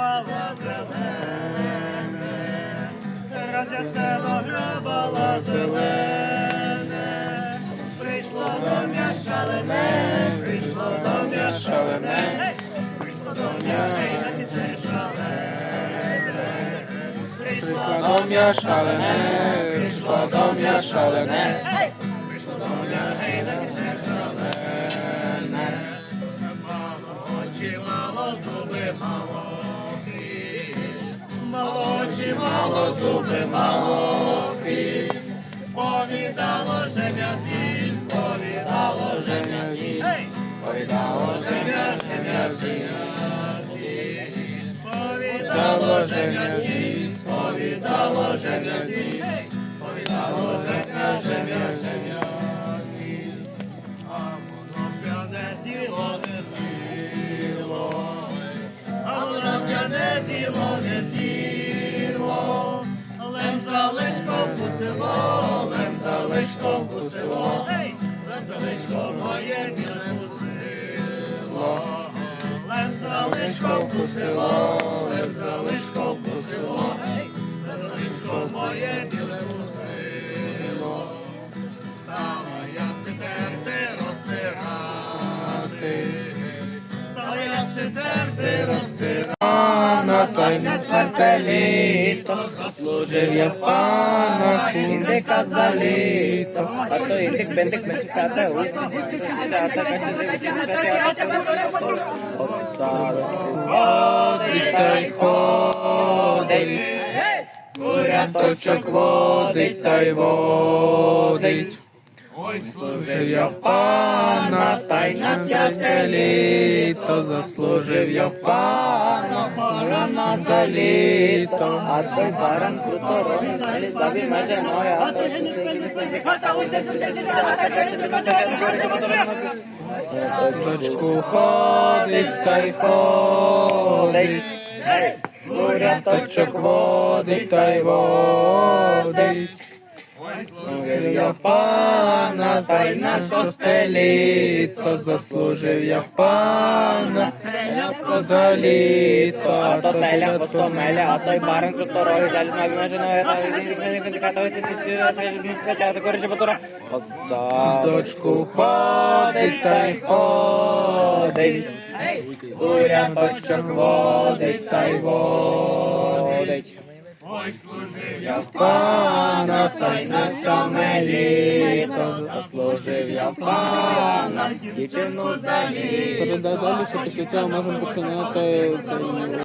грабала зелене, розясело грабала зелене, прийшло до м'я шалене, прийшло до м'я шалене, прийшло до м'я шалене, прийшло Прийшла до м'я шалене, прийшла до м'я шалене. Мало очі, мало зуби, мало. Мало очі, мало зуби, мало хвіст. Повідало жем'я з'їсть, повідало жем'я з'їсть. Повідало жем'я, жем'я з'їсть. Повідало жем'я з'їсть, повідало жем'я з'їсть. Личком кусило. Лем за личком моє біле кусило. Лем за личком кусило, лем за личком кусило. Лем за личком моє біле кусило. Стала я сидерти розтирати. Стала я сидерти розтирати. Літо, заслужив я в пана кіндика за літо. А то індик, бендик, мечката, Ходить та й ходить, куряточок водить та й водить. Ой, Заслужив я в пана, та й на п'яте літо, заслужив я в пана, баран круто ромі, залі забі меже моя, а той Точку ходить та й ходить, куряточок водить та й водить. Заслужив я в пана, та й на шосте літо, заслужив я в пана, телятко за літо, А то теля, постомеля, а той баран круто ромі, залі забі меже моя, а той сісі, короче, батура. Дочку ходить та й ходить, куряточок водить та й водить. Ой, служив Я в пана, та й на саме літо, заслужив я в пана, дівчину за літо. Далі, що після цього можемо починати цей